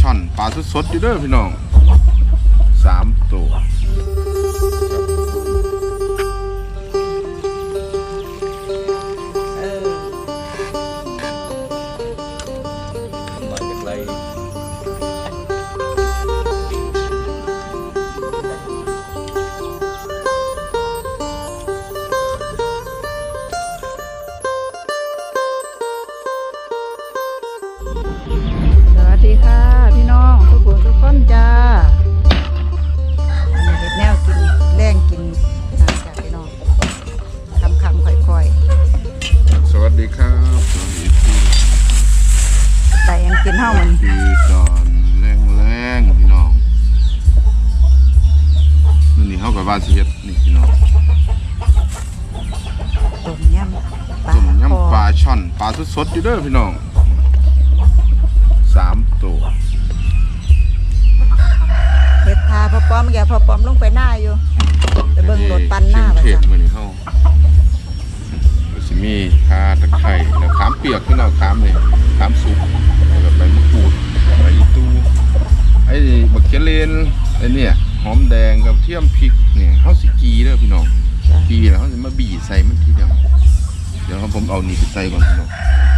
ช่อนปลาสดๆอยู่เด้อพี่น้องามนี่ขามสุกแล้วก็ใบมะกรูดใบอีตูไอ้บักเขียเลนไอ้เนี่ยหอมแดงกับเทียมพริกเนี่ยเฮาสิกีเด้อพี่น้องจ้ะกีแล้วเฮาสิมาบีใส่มันทีเดียวเดี๋ยวผมเอานี่ไปใส่ก่อนพี่น้องซึ่ง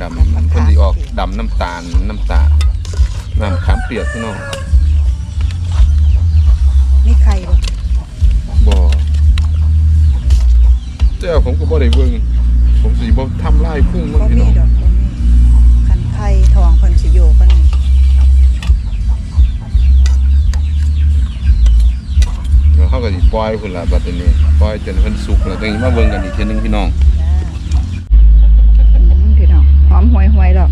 ด้อนี่ดำมันเพิ่นสิออกดำน้ำตาลน้ำตาลน้ำขามเปียกพี่น้องมีไข่บ่บ่เจ้าผมก็บ่ได้เบิ่งผมสิบ่ทำลายพุ่งมันบ่พี่มีน้องดอกบ่มีคันไข่ทองเพิ่นสิอยู่ปานนี้เดี๋ยวเขาก็สิปล่อยพุ่นล่ะบัดนี้ปล่อยจนเพิ่นสุกแล้วจังสิมาเบิ่งกันอีกเทื่อนึงพี่น้องจ้าอืมพี่น้ อมหวยหวยหรอก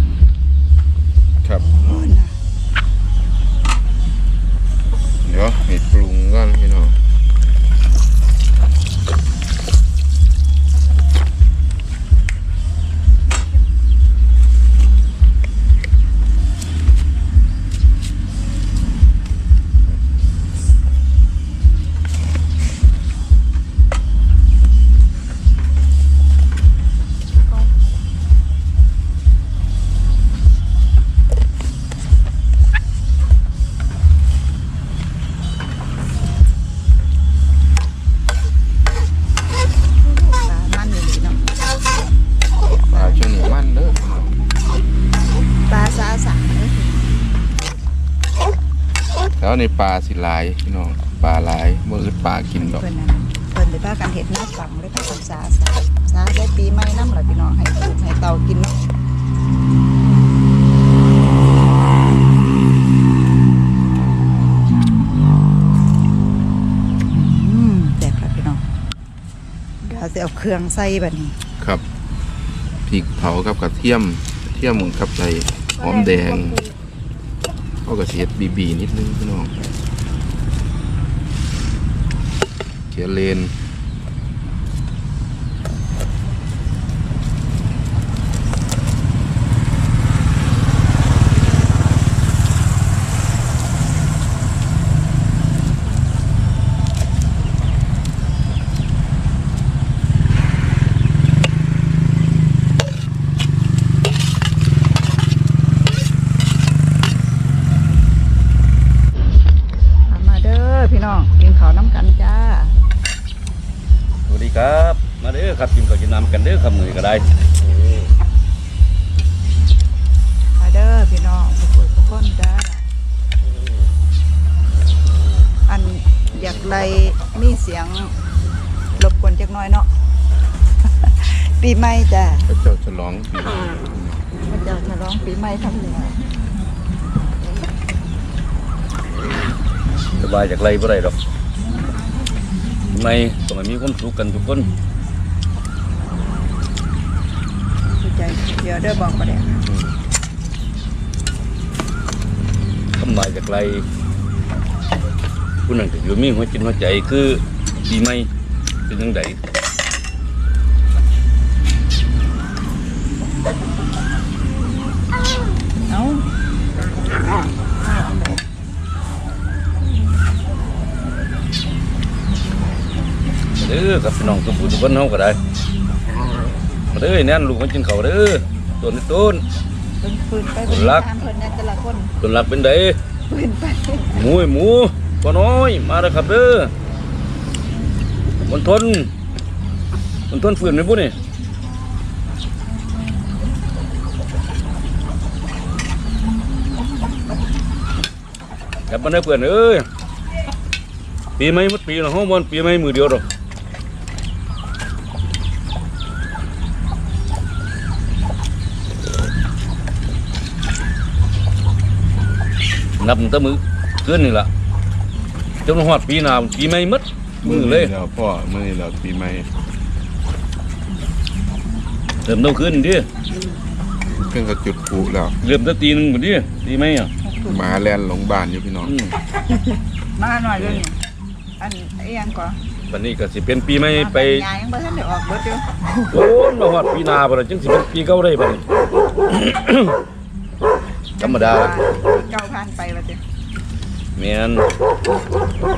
ในปลาสิหลายพี่น้องปลาหลายบ่อึดปลากินดอกเพิ่นนั้นเพิ่นได้พากันเฮ็ดหน้าฝังได้พากันสาสาสาได้ปีใหม่นำล่ะพี่น้องให้ลูกให้เต่ากินเนาะอืมแซ่บครับพี่น้องเดี๋ยวสิเอาเครื่องใส่บัดนี้ครับพริกเผากับกระเทียมกระเทียมกับใส่หอมแดง เขาก็สิเฮ็ดบีบีนิดนึงพี่น้องเขียเลน ยงรบกวนจักหน้อยเนาะ ปีใหม่จ้าพระเจ้าฉลองปีใหม่พระเจ้าฉลองปีใหม่ทำเหนือสบายจากไรบ่ได้ดอกไม่ต้องให้มีความสุขกันทุกคนดีใจเดี๋ยวเด้อบอกประเดี๋ยวทำลายจากไรผู้นั้นก็อยู่มีหัวจิตหัวใจคือ ปีใหม่เป็นยังไงเอ้ามาเด้อกับพี่น้องทุกผู้ทุกคนเฮาก็ได้มาเด้อแน่นลูกมันกินข้าวเด้อต้นนี่ต้นเป็นปืนไปเป็นรักตามเพิ่นเนี่ยแต่ละคนต้นหลักเป็นไดปืนไปหมูไอ้หมูพ่อน้อยมาแล้วครับเด้อ มันทนมันทนฝืนไหมบุนี่กลับมาได้เพื่อนเอ้ยปีใหม่หมดปีละห้องบอลปีใหม่มือเดียวหรอกนับตั้งมือเกินนี่ล่ะจนหอดปีหน้าปีใหม่หมด มือเลยแล้วพ่อมือนี้แล้วปีใหม่เริ่มต้องขึ้นดิเครื่องกระจุดปลุแล้วเริ่มตั้งตีหนึงหมดดิตีไหมอะหมาแล่นหลงบ้านอยู่พี่น้องอืมมาหน่อยเลยนี่อันไอ้ยังก่อนวันนี้ก็สิเป็นปีใหม่ไปยายยังบ่ทันได้ออกเบิดอยู่โอ้ยมาหอดปีหน้าบ่ล่ะจึงสิเป็นปีเก่าได้บ่นี่ ธรรมดาเก้าพันไปว่าติแม่น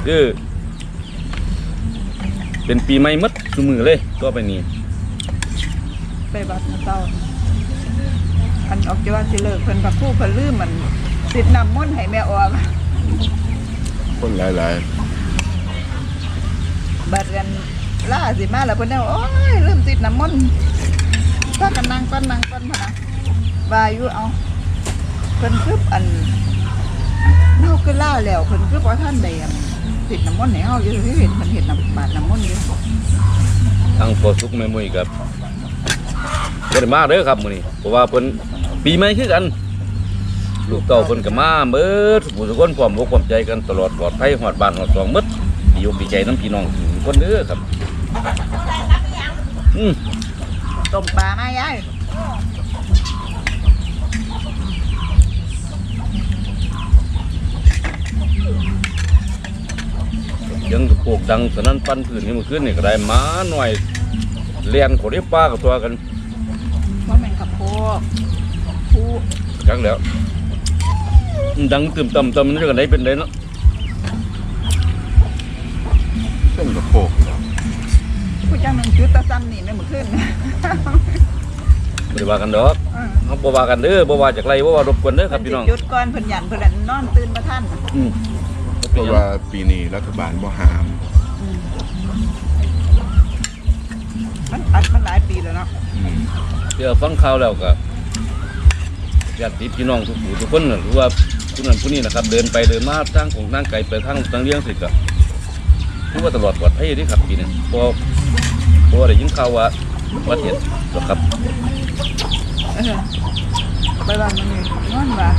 คือ เป็นปีใหม่หมดซุมือเลยตัวไปนี้ไปบัดมาเต้าอันออกจะว่าสิเลิกเพิ่นกับผู้เพิ่นลืมมันสิทธิ์นำมนต์ให้แม่ออกคนหลายบัดกันล่าสิมาแล้วเพิ่นเอาโอ้ยลืมติดน้ำมนต์พากันนั่งก้อนนั่งก้อนพะนะว่าอยู่เอาเพิ่นคืออันเฮาคือล่าแล้วเพิ่นคือบ่ทันได้อั นติดน้ำมนต์ให้เฮาอยู่ที่เห็นเพิ่นเห็นน้ำบาดน้ำมนต์อยู่ทางพอสุกแม่มุ้ยกับบ่ได้มาเด้อครับมื้อนี้เพราะว่าเพิ่นปีใหม่คือกัน ลูกเต้าเพิ่นก็มาเบิดทุกผู้ทุกคนพร้อมอกพร้อมใจกันตลอดปลอดภัยฮอดบ้านฮอดซองหมดดีอกดีใจนํพี่น้องทุกคนเด้อครับอืมต้มปลามายาย ยังกระโปกดังสนั่นปั้นพื้นนี่เมื่อคืนนี่ก็ได้หมาหน่อยเลียนเขาได้ป้ากับตัวกันบ่แม่นข้าวโพดผู้จังแล้ว ดังตึมต่ำต่ำนี่กันได้เป็นได้เนาะๆเครื่องกระโปกแล้วผู้จังหนึงจุดตะซ้ำนี่แม่นมื้อคืนบ่ได้ว่ากันดอกอือเขาบ่ว่ากันเด้อบ่ว่าจากไรบ่ว่ารบกวนเด้อครับพี่น้องเพิ่สิจุดก่อนเพิ่นหยันเพิ่นนั่นนอนตื่นบ่ทันอืม เพราะว่าปีนี้รัฐบาลบ่หามอืมมันอัดมันหลายปีแล้วเนาะอืมเดี๋ยวฟังข่าวแล้วก็ญาติพี่น้องทุกผู้ทุกคนน่ะหรือว่าผู้นั้นผู้นี้นะครับ เดินไปเดินมาทางของทางไกลไปทางทางเลี้ยงสิก็คือว่าตลอดปลอดภัยเดีครับปีนี้พอพอได้ยินข่าวว่าประเทศนะครับเออไปบ้านมันนี่นอนว่า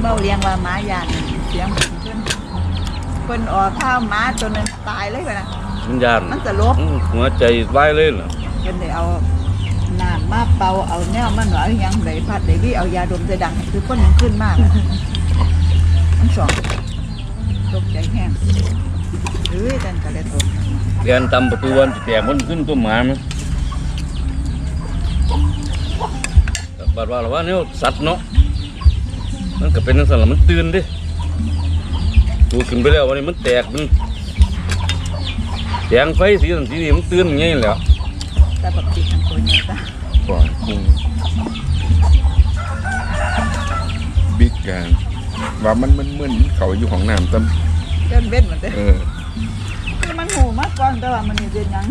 เมาเลี้ยงว่าหมายานเสียง เพิ่นขึ้นเพิ่นออกข้าวหมาตัวนึงตายเลยไปนะ มันยานมันจะลบ อืมหัวใจวายเลยเหรอเพิ่นได้เอาน้ำมาเป่าเอาแนวมันหน่อยยังได้พัดได้ดีเอายาดมจะดังคือคนมันขึ้นมากมันสองตกใจแห้งเฮ้ยจันก็เลยตกเรียนตำประตูวันสิแตกมันขึ้นตัวหมามั้ยบาดว่าเราว่าเนี่ยสัตว์เนาะมันก็เป็นนักสัตว์ละมันตื่นดิ ตูขึ้นไปแล้ววันนี้มันแตกมันแสงไฟสีสันสีนี้มันตื่นอย่างเงี้ยแหล้วแต่แบบติดทั้งตัวเนี่ยจ้ะปล่อยกุ้งบิ๊กแกนว่ามันมึนๆเขาอยู่ของน้ำตํเดินเว้นเหมือนเดิมเออคือมันหูมากก่อนแต่ว่ามันนี่เป็นหยัง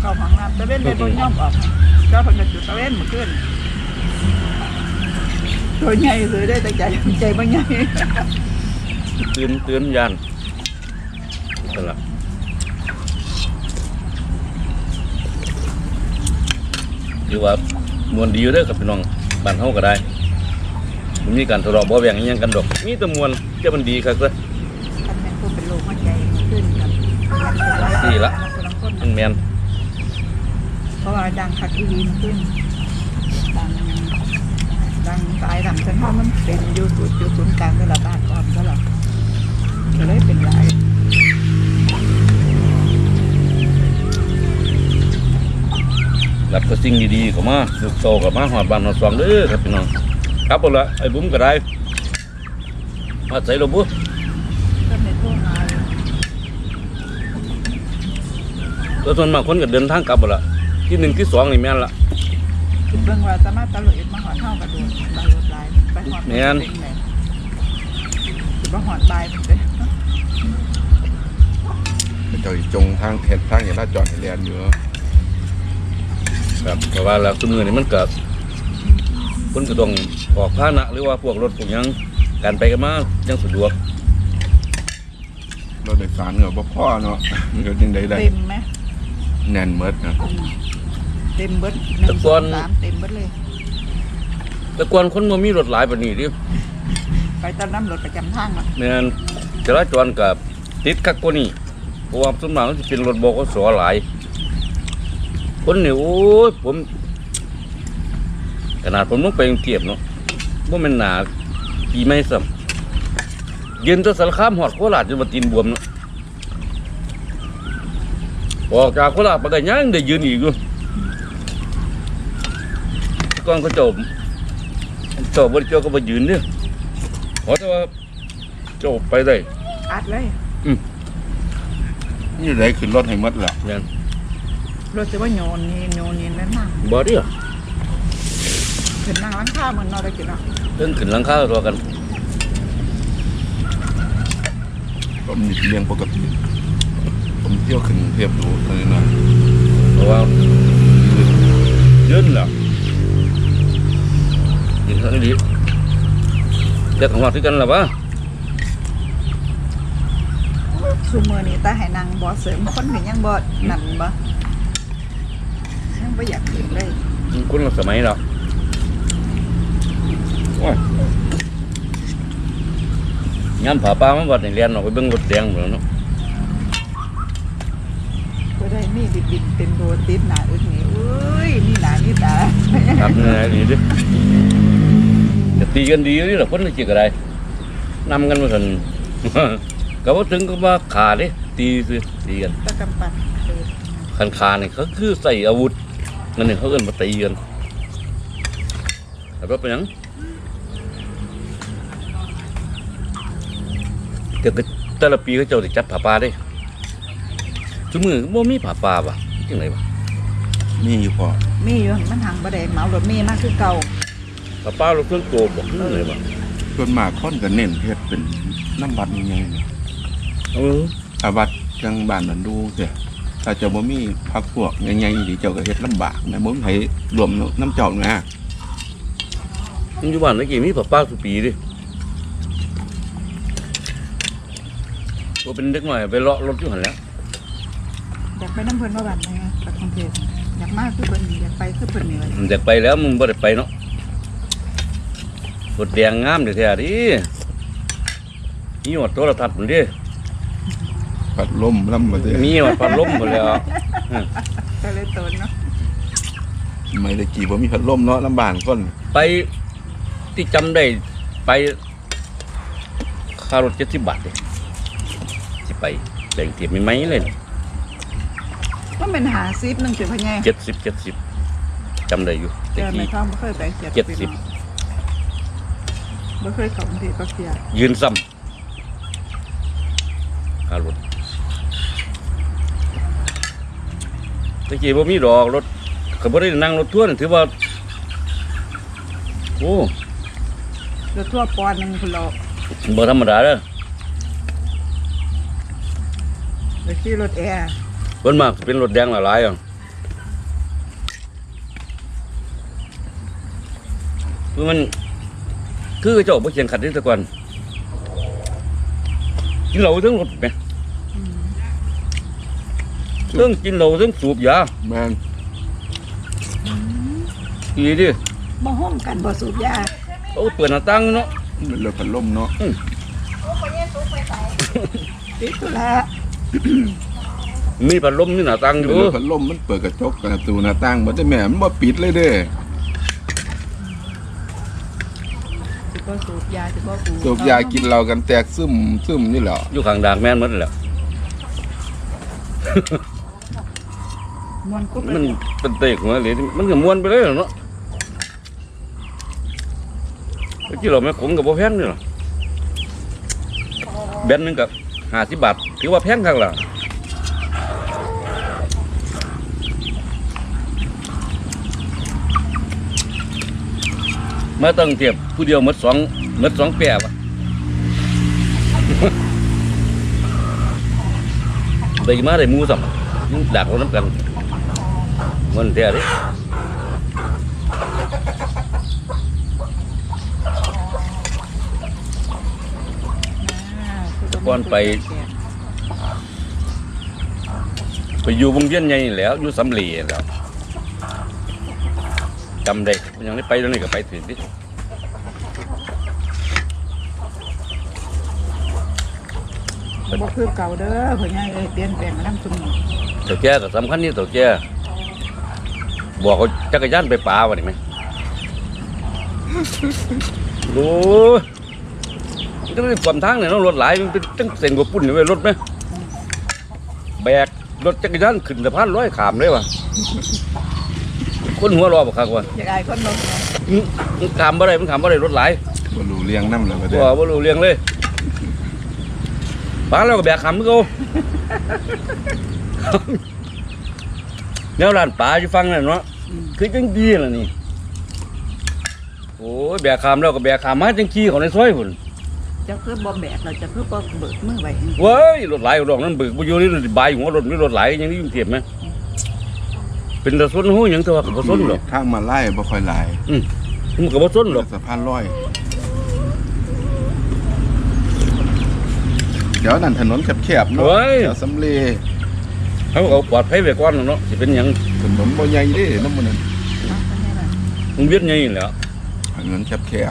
เข้าห้องน้ำตะเว้นเลยบ่ยอมออกเจ้าเพิ่นก็จุดตะเว้นเมื่อคืน ตัวใหญ่เลยได้แต่ใจใจบ่ใหญ่ตื่นตื่นยานนั่นแหละถือว่ามวนดีอยู่เด้อกับพี่น้องบ้านเฮาก็ได้มันมีการทะเลาะเบาะแวงอิหยังกันดอกมีแต่มวนเจ้ามันดีครับเด้อคันเป็นผู้เป็นโรคหัวใจขึ้นกันดีละคนมันแมนเพราะว่าดังคักอีหลีมันขึ้น ดังดังสายดังเส้นทางมันเป็นอยู่จุดอยู่ศูนย์กลางตลาดบ้านก่อนก็แล้วก็เลยเป็นหลับก็สิ่งดีๆเข้ามาลูกโตกับมาหอดบ้านหอดสองเด้อครับพี่น้องครับเอาละไอ้บุ้มก็ได้มาใส่ลมบุก็ในทั่วมาเลยแล้วส่วนมากคนก็เดินทางกลับหมดละที่หนึ่งที่สองนี่แม่นละ คิดเบิ่งว่าสามารถตะลุยมาหอดเท่ากับโดนบายรถลายไปหอดแม่น เป็นไงคิดว่าหอดบายมันเลยเจ้าจงทางเห็ดทางอย่างน่าจอดให้เรียนอยู่ครับเพราะว่าแล้วตัวมือนี่มันเกิดคนก็ต้องออกพาหนะหรือว่าพวกรถพวกหยังการไปกันมายังสะดวกรถโดยสารเหงาบ่พ่อเนาะเดี๋ยวยังได้ได้เต็มไหมแน่นเมดนะอืม เต็มเบิดหนึ่งสองสามเต็มเบิดเลย แต่ก่อนคนบ่มีรถหลายปานนี้ดิไปตอนน้ำรถประจำทางอะแม่นจราจรกับติดคักกว่านี้เพราะว่าส่วนมากมันสิเป็นรถบกสหลาย คนนี่โอ้ยผม ขนาดผมต้องไปกรุงเทพเนาะบ่แม่นหนาปีไม่ซ้ำยืนแตัวสารคามหอดโคราชจนมาตีนบวมเนาะออกจากโคราชไปก็ยังได้ยืนอีกอยู่แต่ ก่อนเขาเจ้าเจ้าบ่ได้เจ้าก็บ่ยืนเด้อขอแต่ว่าเจ้าไปได้อัดเลยนี่ได้ขึ้นรถให้หมดละแม่นรถจะว่าโยนนี่โยนนี่นั่นมากบ่เด้อขึ้นนั่งร้านข้าวเหมือนนอนได้กินอะเรื่องขึ้นหลังคาตัวกันผมนี่เลี้ยงปกติผมเที่ยวขึ้นเทียบดูตอนนี้นะเพราะว่ายืนแล้ว ยืนเท่านี้ดีเด็กของเราที่กันหรอวะซูเมอร์นี่ตาให้นางบ่เสริมคนถึงยังบ่นั่นบ่ยังบ่อยากขึ้นเลยคุณละสมัยแล้วโอ้ยงานผาป้ามันวัดในเรียนออกไปเบิ่งรถแดงหมดแล้วเนาะก็ได้มีดิบดิบๆเป็นโดนติดหนาอึกนี่อุ้ยนี่หนานี่ตาครับนี่นะนี่ดิ จะตีกันดีนี่หรอคนละจิกอะไรนำกันมาสันก็ว่าถึงก็ว่าขาเด้ตีสิตีกันตะกำปั้นเออคันคาเนี่ยเขาคือใส่อาวุธนั่นเนี่ยเขาเอิ้นมาตีกันแต่ว่าเป็นหยังแต่ก็แต่ละปีเขาเจ้าจะจัดผาป่าได้ชุมือว่ามีผาป่าปะจังไรปะมีอยู่พอมีอยู่หั่นมันหังบ่ได้เหมารถเมย์มากคือเก่า ผาป่าเราเครื่องโกบบอกจังไรปะส่วนมากคนก็เน้นเฮ็ดเป็นน้ำวัดยังไงเนี่ยเออถ้าวัดจังบ้านนั้นดูเด้ถ้าเจ้าบ่มีพักพวกยังไงดีเจ้าก็เฮ็ดลำบากนะบ่มีไผรวมน้ำเจ้านะมันอยู่บ้านเมื่อกี้มีผาป่าสุปีดิว่าเป็นเด็กหน่อยไปเลาะรถอยู่หันแหล้วอยากไปน้ำเพิ่นว่าบัดไหนกับกรุงเทพอยากมาคือเพิ่นนี่อยากไปคือเพิ่นนี่เลยมันอยากไปแล้วมึงบ่ได้ไปเนาะ รถแดงงามเดี๋ยวแท้ดิมีหมดโทรทัศน์หมดดิพัดลมลำบ่ได้มีหมดพัดลมหมดแล้วก็เลยตนเนาะไม่ได้กี่บ่มีพัดลมเนาะลำบากคนไปที่จำได้ไปค่ารถเจ็ดสิบบาทเลยสิไปแบ่งเทียบไม่ไหมเลยมันเป็นหาซิปนึงสิพ่อใหญ่เจ็ดสิบเจ็ดสิบจำได้อยู่เจตะอ ไม่กี้ท้องบ่เคยไปเจ็ดเจ็ดสิบบ่เคยเข้ากรุงเทพก็เสียยืนซ้ำค่ารถตะกี้บ่มีดอกรถก็บ่ได้นั่งรถทัวร์นี่ถือว่า โอ้รถทั่วปอนด์หนึงพุ่นเราบ่ธรรมดาเด้อไปขี่รถแอร์เพิ่นมากเป็นรถแดงหลายๆอะคือมัน คือเจ้าบ่เขียนขัดที่ตะกอนกินเหล้าทั้งรถแหมอืมเรื่องกินเหล้าทั้งสูบยาแม่นอีดิบ่ห้อมกันบ่สูบยาเอาเปิดหน้าต่างเนาะเป็นรถพัดลมเนาะติดตุละมีพัดลมมีหน้าต่างอเป็นยู่รถพัดลมมันเปิดกระจกกระตูหน้าต่างบ่ได้แม่มันบ่ปิดเลยเด้ ก็สูบยาสิบ่ปูสูบยากินเรากันแตกซึมซึมนี่แหละอยู่ข้างด่างแม่นหมดแล้วมวนกุ๊บมันเป็นเตกหัวเลยมันก็ม้วนไปเลยเนาะไอ้ที่เราไม่ขมกับบ่แพงนี่หรอแบนหนึงกับห้าสิบบาทถือว่าแพงคักล่ะมาตั้งเทียบ ผู้เดียวมดสองมดสองแปรวะได้มาได้มูสัมดักเราน้ำกันมันเท่าเด้ก่อนไป ไปอยู่วงเวียนใหญ่แล้วอยู่สำลีแล้วจำได้ยังได้ไปตรงนี้ก็ไปถึงดิ บ่คือเก่าเด้อพ่อใหญ่เอ้ยเปลี่ยนแปลงมานํซุมื้อตัวแก่ก็สำคัญนี่ตัวแก่บอกเขาจักรยานไปป่าวะนี่ไหมโอ้ยมันก็ได้ความทางเนี่ยเนาะรถหลายมันเป็นตั้งเส้นกว่าปุ่นนี่เว้ยรถไหมแบกรถจักรยานขึ้นสะพานร้อยขามเลยวะคนหัวรอบักคักวะอยากอายคนเนาะอื้อมันขามบ่ได้มันขามบ่ได้รถหลาย บ่รู้เลี้ยงน้ำเลยก็ได้บ่บ่รู้เรื่องเลย ป้าเราก็แบกขามมือเขาแนวร้านป่าอยู่ฟังนั่นเนาะอืมคือจังดีล่ะนี่โอ้ยแบกขามแล้วก็แบกขามมาจังขี้เขาในซอยพุ่นเจ้าคือบ่แบกเราจะคือบ่เบิกมือไว้เว้ยรถไหลรถนั้นบึกบ่อยู่นี่บายหัวรถนี่รถไหลยังนี่ยุ่งเทียบไหมเป็นตะซนหูหยังตัวก็บ่ซนหรอกทางมาไล่บ่ค่อยหลายมันก็บ่ซนหรอกสะพานลอย ดี๋ยวนั่นถนนแคบๆเนาะเว้ย แถวสำลีเขาก็เอาปลอดภัยไว้ก่อนเนาะสิเป็นหยังถนนบ่ใหญ่เด้น้ำมันนั้นเนาะพ่อใหญ่ล่ะมันเวียนใหญ่นี่แหล้วถนนแคบโอเคอ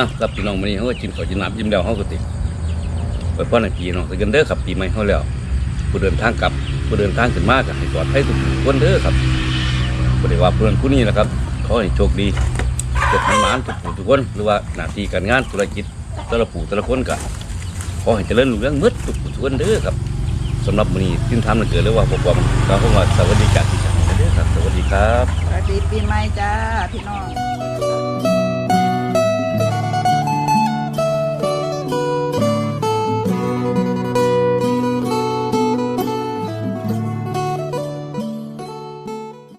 ะกับพี่น้องมื้อนี้เฮาก็กินข้าวกินน้ำยิ้มแล้วเฮาก็ติไปพ่อในปีเนาะสิกันเด้อครับปีใหม่เฮาแล้ว ผู้เดินทางกลับผู้เดินทางขึ้นมาก็ให้ปลอดภัยทุกคนเด้อครับบ่ได้ว่าเพื่อนผู้นี้นะครับขอให้โชคดีโชคให้หมานทุกผู้ทุกคนหรือว่าหน้าที่การงานธุรกิจ แต่ละผู้แต่ละคนกับขอให้เจริญรุ่งเรืองมืดทุกผู้ทุกคนเด้อครับสำหรับมื้อนี้ทิ้งทำมันเกิดเลยว่าพวกผมก็คงว่าสวัสดีจากที่จังเด้อครับ สวัสดีครับ สวัสดีปีใหม่จ้าพี่น้อง